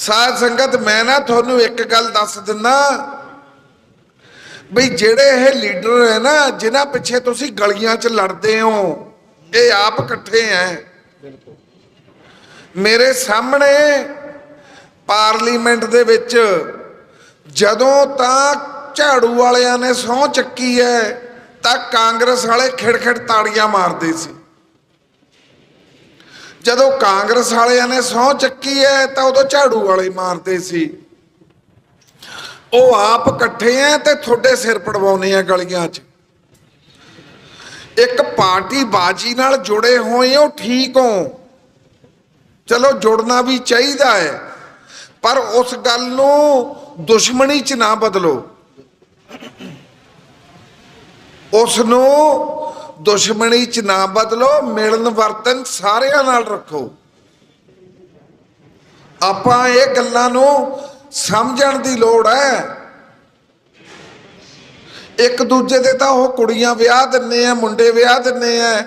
ਸਾਧ ਸੰਗਤ, ਮੈਂ ਨਾ ਤੁਹਾਨੂੰ ਇੱਕ ਗੱਲ ਦੱਸ ਦਿੰਦਾ ਬਈ ਜਿਹੜੇ ਇਹ ਲੀਡਰ ਹੈ ਨਾ, ਜਿਨ੍ਹਾਂ ਪਿੱਛੇ ਤੁਸੀਂ ਗਲੀਆਂ 'ਚ ਲੜਦੇ ਹੋ, ਇਹ ਆਪ ਇਕੱਠੇ ਐ। ਮੇਰੇ ਸਾਹਮਣੇ ਪਾਰਲੀਮੈਂਟ ਦੇ ਵਿੱਚ ਜਦੋਂ ਤਾਂ ਝਾੜੂ ਵਾਲਿਆਂ ਨੇ ਸਹੁੰ ਚੱਕੀ ਹੈ ਤਾਂ ਕਾਂਗਰਸ ਵਾਲੇ ਖਿੜਖਿੜ ਤਾੜੀਆਂ ਮਾਰਦੇ ਸੀ। ਜਦੋਂ ਕਾਂਗਰਸ ਵਾਲਿਆਂ ਨੇ ਸਹੁੰ ਚੱਕੀ ਹੈ ਤਾਂ ਉਦੋਂ ਝਾੜੂ ਵਾਲੇ ਮਾਰਦੇ ਸੀ। ਉਹ ਆਪ ਇਕੱਠੇ ਐ ਤੇ ਤੁਹਾਡੇ ਸਿਰ ਪੜਵਾਉਨੇ ਆ ਗਲੀਆਂ 'ਚ। ਇੱਕ ਪਾਰਟੀ ਬਾਜੀ ਨਾਲ ਜੁੜੇ ਹੋਏ ਹੋ, ਠੀਕ ਹੋ। ਚਲੋ ਜੁੜਨਾ ਵੀ ਚਾਹੀਦਾ ਹੈ ਪਰ ਉਸ ਗੱਲ ਨੂੰ ਦੁਸ਼ਮਣੀ 'ਚ ਨਾ ਬਦਲੋ। ਉਸ ਨੂੰ ਦੁਸ਼ਮਣੀ 'ਚ ਨਾ ਬਦਲੋ ਮਿਲਨ ਵਰਤਨ ਸਾਰਿਆਂ ਨਾਲ ਰੱਖੋ। ਆਪਾਂ ਇਹ ਗੱਲਾਂ ਨੂੰ ਸਮਝਣ ਦੀ ਲੋੜ ਹੈ। ਇੱਕ ਦੂਜੇ ਦੇ ਤਾਂ ਉਹ ਕੁੜੀਆਂ ਵਿਆਹ ਦਿੰਨੇ ਆ, ਮੁੰਡੇ ਵਿਆਹ ਦਿੰਨੇ ਆ।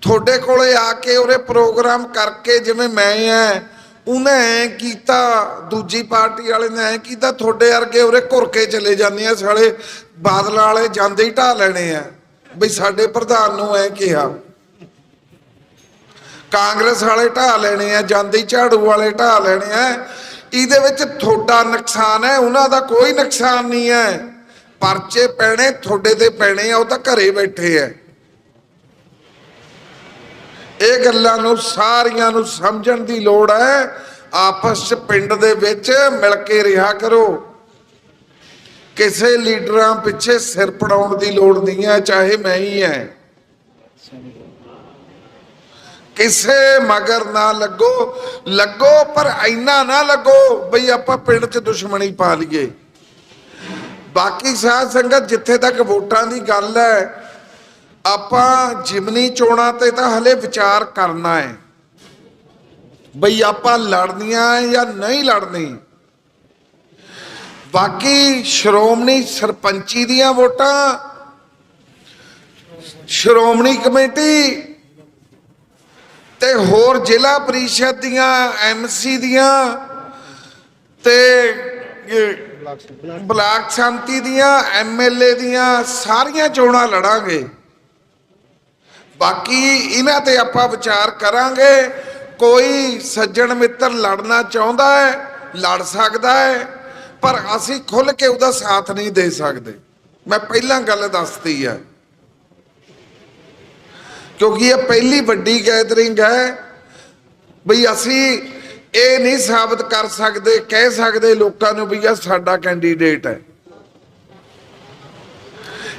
ਤੁਹਾਡੇ ਕੋਲੇ ਆ ਕੇ ਉਹਰੇ ਪ੍ਰੋਗਰਾਮ ਕਰਕੇ ਜਿਵੇਂ ਮੈਂ ਐ ਉਹਨੇ ਐ ਕੀਤਾ, ਦੂਜੀ ਪਾਰਟੀ ਵਾਲੇ ਨੇ ਐ ਕੀਤਾ, ਤੁਹਾਡੇ ਵਰਗੇ ਉਹਰੇ ਘੁਰ ਕੇ ਚਲੇ ਜਾਂਦੇ ਆ, ਸਾਲੇ ਬਾਦਲ ਵਾਲੇ ਜਾਂਦੇ ਹੀ ਢਾ ਲੈਣੇ ਆ। ਬਈ ਸਾਡੇ ਪ੍ਰਧਾਨ ਨੂੰ ਐ ਕਿਹਾ, ਕਾਂਗਰਸ ਵਾਲੇ ਢਾ ਲੈਣੇ ਆ, ਜਾਂਦੀ ਝਾੜੂ ਵਾਲੇ ਢਾ ਲੈਣੇ ਆ, ਇਹਦੇ ਵਿੱਚ ਤੁਹਾਡਾ ਨੁਕਸਾਨ ਹੈ, ਉਹਨਾਂ ਦਾ ਕੋਈ ਨੁਕਸਾਨ ਨਹੀਂ ਹੈ। ਪਰਚੇ ਪੈਣੇ, ਤੁਹਾਡੇ ਤੇ ਪੈਣੇ ਆ, ਉਹ ਤਾਂ ਘਰੇ ਬੈਠੇ ਆ। ਇਹ ਗੱਲਾਂ ਨੂੰ ਸਾਰੀਆਂ ਨੂੰ ਸਮਝਣ ਦੀ ਲੋੜ ਹੈ। ਆਪਸ ਚ ਪਿੰਡ ਦੇ ਵਿੱਚ ਮਿਲ ਕੇ ਰਿਹਾ ਕਰੋ। ਕਿਸੇ ਲੀਡਰਾਂ ਪਿੱਛੇ ਸਿਰ ਪੜਾਉਣ ਦੀ ਲੋੜ ਨਹੀਂ ਹੈ, ਚਾਹੇ ਮੈਂ ਹੀ ਹੈ। ਕਿਸੇ ਮਗਰ ਨਾ ਲੱਗੋ ਲੱਗੋ ਪਰ ਇੰਨਾ ਨਾ ਲੱਗੋ ਬਈ ਆਪਾਂ ਪਿੰਡ 'ਚ ਦੁਸ਼ਮਣੀ ਪਾ ਲਈਏ। ਬਾਕੀ ਸਾਧ ਸੰਗਤ, ਜਿੱਥੇ ਤੱਕ ਵੋਟਾਂ ਦੀ ਗੱਲ ਹੈ, ਆਪਾਂ ਜਿਮਨੀ ਚੋਣਾਂ ਤੇ ਤਾਂ ਹਲੇ ਵਿਚਾਰ ਕਰਨਾ ਹੈ। ਬਈ ਆਪਾਂ ਲੜਨੀਆਂ ਜਾਂ ਨਹੀਂ ਲੜਨੀ? ਬਾਕੀ ਸ਼੍ਰੋਮਣੀ ਸਰਪੰਚੀ ਦੀਆਂ ਵੋਟਾਂ, ਸ਼੍ਰੋਮਣੀ ਕਮੇਟੀ ਤੇ ਹੋਰ ਜ਼ਿਲ੍ਹਾ ਪ੍ਰੀਸ਼ਦ ਦੀਆਂ ਐਮਸੀ ਦੀਆਂ ਤੇ ਬਲਾਕ ਸੰਮਤੀ ਦੀਆਂ ਐਮਐਲਏ ਦੀਆਂ, ਸਾਰੀਆਂ ਚੋਣਾਂ ਲੜਾਂਗੇ। ਬਾਕੀ ਇਹਨਾਂ ਤੇ ਆਪਾਂ ਵਿਚਾਰ ਕਰਾਂਗੇ, ਕੋਈ ਸੱਜਣ ਮਿੱਤਰ ਲੜਨਾ ਚਾਹੁੰਦਾ ਹੈ, ਲੜ ਸਕਦਾ ਹੈ। ਪਰ ਅਸੀਂ ਖੁੱਲ ਕੇ ਉਹਦਾ ਸਾਥ ਨਹੀਂ ਦੇ ਸਕਦੇ। ਮੈਂ ਪਹਿਲਾਂ ਗੱਲ ਦੱਸਤੀ ਹੈ। ਕਿਉਂਕਿ ਇਹ ਪਹਿਲੀ ਵੱਡੀ ਗੈਦਰਿੰਗ ਹੈ। ਬਈ ਅਸੀਂ ਇਹ ਨਹੀਂ ਸਾਬਤ ਕਰ ਸਕਦੇ, ਕਹਿ ਸਕਦੇ ਲੋਕਾਂ ਨੂੰ ਵੀ ਇਹ ਸਾਡਾ ਕੈਂਡੀਡੇਟ ਹੈ।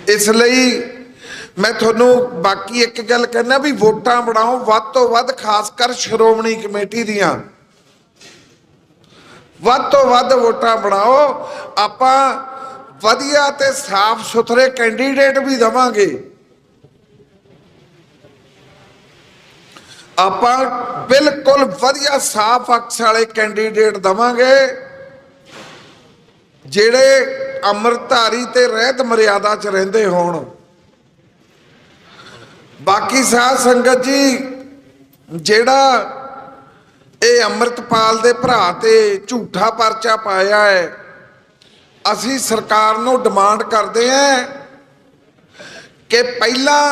ਇਸ ਲਈ ਮੈਂ ਤੁਹਾਨੂੰ ਬਾਕੀ ਇੱਕ ਗੱਲ ਕਹਿਣਾ ਵੀ ਵੋਟਾਂ ਬਣਾਓ, ਵੱਧ ਤੋਂ ਵੱਧ ਖਾਸ ਕਰ ਸ਼੍ਰੋਮਣੀ ਕਮੇਟੀ ਦੀਆਂ। ਵੱਧ ਤੋਂ ਵੱਧ ਵੋਟਾਂ ਬਣਾਓ। ਆਪਾਂ ਵਧੀਆ ਤੇ ਸਾਫ਼ ਸੁਥਰੇ ਕੈਂਡੀਡੇਟ ਵੀ ਦਵਾਂਗੇ। ਆਪਾਂ ਬਿਲਕੁਲ ਵਧੀਆ ਸਾਫ਼ ਅਕਸ ਵਾਲੇ ਕੈਂਡੀਡੇਟ ਦਵਾਂਗੇ, ਜਿਹੜੇ ਅੰਮ੍ਰਿਤਧਾਰੀ ਤੇ ਰਹਿਤ ਮਰਿਆਦਾ 'ਚ ਰਹਿੰਦੇ ਹੋਣ। ਬਾਕੀ ਸਾਧ ਸੰਗਤ ਜੀ, ਜਿਹੜਾ ਇਹ ਅੰਮ੍ਰਿਤਪਾਲ ਦੇ ਭਰਾ ਤੇ ਝੂਠਾ ਪਰਚਾ ਪਾਇਆ ਹੈ। ਅਸੀਂ ਸਰਕਾਰ ਨੂੰ ਡਿਮਾਂਡ ਕਰਦੇ ਹਾਂ ਕਿ ਪਹਿਲਾਂ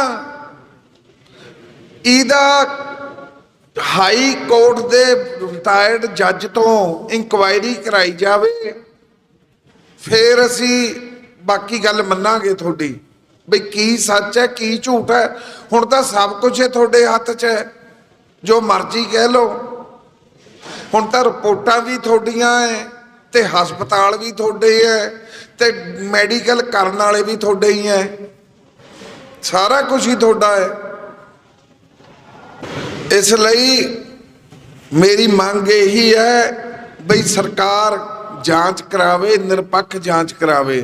ਇਹਦਾ ਹਾਈ ਕੋਰਟ ਦੇ ਰਿਟਾਇਰਡ ਜੱਜ ਤੋਂ ਇਨਕੁਆਇਰੀ ਕਰਾਈ ਜਾਵੇ, ਫਿਰ ਅਸੀਂ ਬਾਕੀ ਗੱਲ ਮੰਨਾਂਗੇ ਤੁਹਾਡੀ। ਵੀ ਕੀ ਸੱਚ ਹੈ, ਕੀ ਝੂਠ ਹੈ? ਹੁਣ ਤਾਂ ਸਭ ਕੁਝ ਹੈ ਤੁਹਾਡੇ ਹੱਥ 'ਚ ਹੈ। ਜੋ ਮਰਜ਼ੀ ਕਹਿ ਲਓ। ਹੁਣ ਤਾਂ ਰਿਪੋਰਟਾਂ ਵੀ ਤੁਹਾਡੀਆਂ ਐ, ਤੇ ਹਸਪਤਾਲ ਵੀ ਤੁਹਾਡੇ ਐ, ਤੇ ਮੈਡੀਕਲ ਕਰਨ ਵਾਲੇ ਵੀ ਤੁਹਾਡੇ ਹੀ ਐ। ਸਾਰਾ ਕੁਝ ਹੀ ਤੁਹਾਡਾ ਹੈ ਇਸ ਲਈ ਮੇਰੀ ਮੰਗ ਇਹੀ ਹੈ ਬਈ ਸਰਕਾਰ ਜਾਂਚ ਕਰਾਵੇ, ਨਿਰਪੱਖ ਜਾਂਚ ਕਰਾਵੇ।